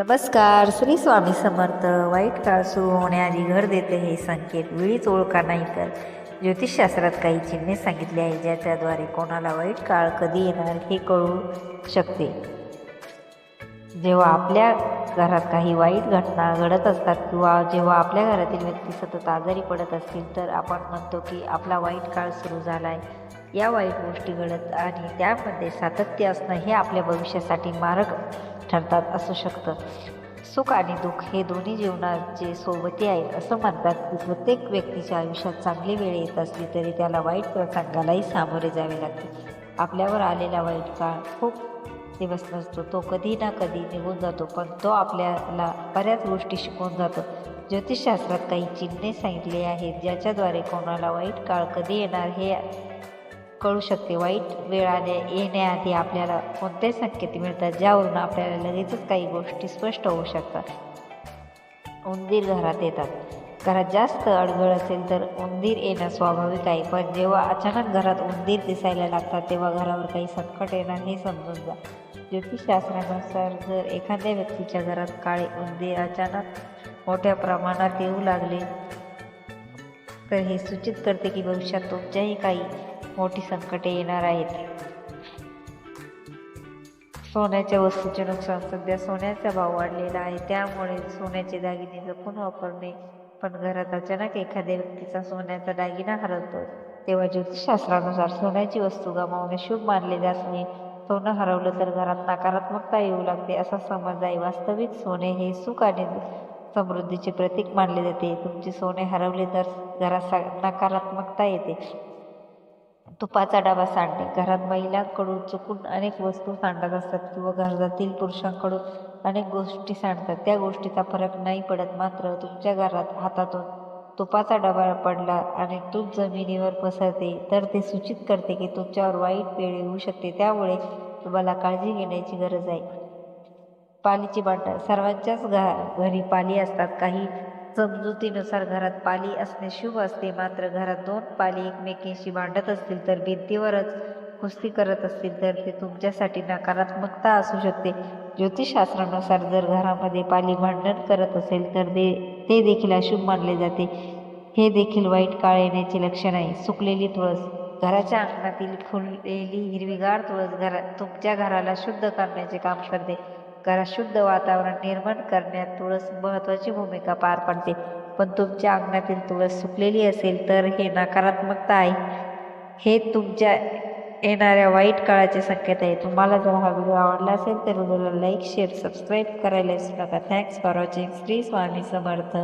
नमस्कार श्री स्वामी समर्थ. वाईट काळ सुरू होण्याआधी घर देते हे संकेत. वेळीच ओळखा नाही तर. ज्योतिषशास्त्रात काही चिन्हे सांगितली आहे ज्याच्याद्वारे कोणाला वाईट काळ कधी येणार हे कळू शकते. जेव्हा आपल्या घरात काही वाईट घटना घडत असतात किंवा जेव्हा आपल्या घरातील व्यक्ती सतत आजारी पडत असतील तर आपण म्हणतो की आपला वाईट काळ सुरू झाला आहे या वाईट गोष्टी घडत आणि त्यामध्ये सातत्य असणं हे आपल्या भविष्यासाठी मार्ग ठरतात असू शकतं. सुख आणि दुःख हे दोन्ही जीवनाचे सोबती आहेत असं म्हणतात की प्रत्येक व्यक्तीच्या आयुष्यात चांगली वेळ येत असली तरी त्याला वाईट प्रसंगालाही सामोरे जावे लागते. आपल्यावर आलेला वाईट काळ खूप दिवस नसतो तो कधी ना कधी निघून जातो पण तो आपल्याला बऱ्याच गोष्टी शिकवून जातो. ज्योतिषशास्त्रात काही चिन्हे सांगितली आहेत ज्याच्याद्वारे कोणाला वाईट काळ कधी येणार हे कळू शकते वाईट वेळ आल्या येण्याआधी आपल्याला कोणते संकेत मिळतात ज्यावरून आपल्याला लगेचच काही गोष्टी स्पष्ट होऊ शकतात. उंदीर घरात येतात. घरात जास्त अडगळ असेल तर उंदीर येणं स्वाभाविक आहे पण जेव्हा अचानक घरात उंदीर दिसायला लागतात तेव्हा घरावर काही संकट येणार हे समजून जा. ज्योतिषशास्त्रानुसार जर एखाद्या व्यक्तीच्या घरात काळे उंदीर अचानक मोठ्या प्रमाणात येऊ लागले तर हे सूचित करते की भविष्यात तुमच्याही काही मोठी संकटे येणार आहेत. सोन्याच्या वस्तूचे नुकसान सध्या सोन्याचा भाव वाढलेला आहे. त्यामुळे सोन्याचे दागिने जपून वापरणे पण घरात अचानक एखाद्या व्यक्तीचा सोन्याचा दागिना हरवतो. तेव्हा ज्योतिषशास्त्रानुसार सोन्याची वस्तू गमावणे शुभ मानले जात नाही. सोनं हरवलं तर घरात नकारात्मकता येऊ लागते असा समज आहे. वास्तविक सोने हे सुख आणि समृद्धीचे प्रतीक मानले जाते. तुमचे सोने हरवले तर घरात नकारात्मकता येते. तुपाचा डबा सांडणे घरात महिलांकडून चुकून अनेक वस्तू सांडत असतात किंवा घरातील पुरुषांकडून अनेक गोष्टी सांडतात. त्या गोष्टीचा फरक नाही पडत मात्र तुमच्या घरात हातातून तुपाचा डबा पडला आणि तूप जमिनीवर पसरते तर ते सूचित करते की तुमच्यावर वाईट वेळ येऊ शकते. त्यामुळे तुम्हाला काळजी घेण्याची गरज आहे. पालीची भांडणं सर्वांच्याच घा घरी पाली असतात. काही समजुतीनुसार घरात पाली असणे शुभ असते. मात्र घरात दोन पाली एकमेकींशी भांडत असतील तर भिंतीवरच कुस्ती करत असतील तर ते तुमच्यासाठी नकारात्मकता असू शकते. ज्योतिषशास्त्रानुसार जर घरामध्ये पाली भांडण करत असेल तर ते ते देखील अशुभ मानले जाते. हे देखील वाईट काळ येण्याचे लक्षण आहे. सुकलेली तुळस घराच्या अंगणातील फुललेली हिरवीगार तुळस घरात तुमच्या घराला शुद्ध करण्याचे काम करते. घरात शुद्ध वातावरण निर्माण करण्यात तुळस महत्त्वाची भूमिका पार पाडते. पण तुमच्या अंगणातील तुळस सुकलेली असेल तर हे नकारात्मकता आहे. हे तुमच्या येणाऱ्या वाईट काळाचे संकेत आहे. तुम्हाला जर हा व्हिडिओ आवडला असेल तर व्हिडिओला लाईक शेअर सबस्क्राईब करायला विसरू नका. Thanks for watching Shri Swami Samarth.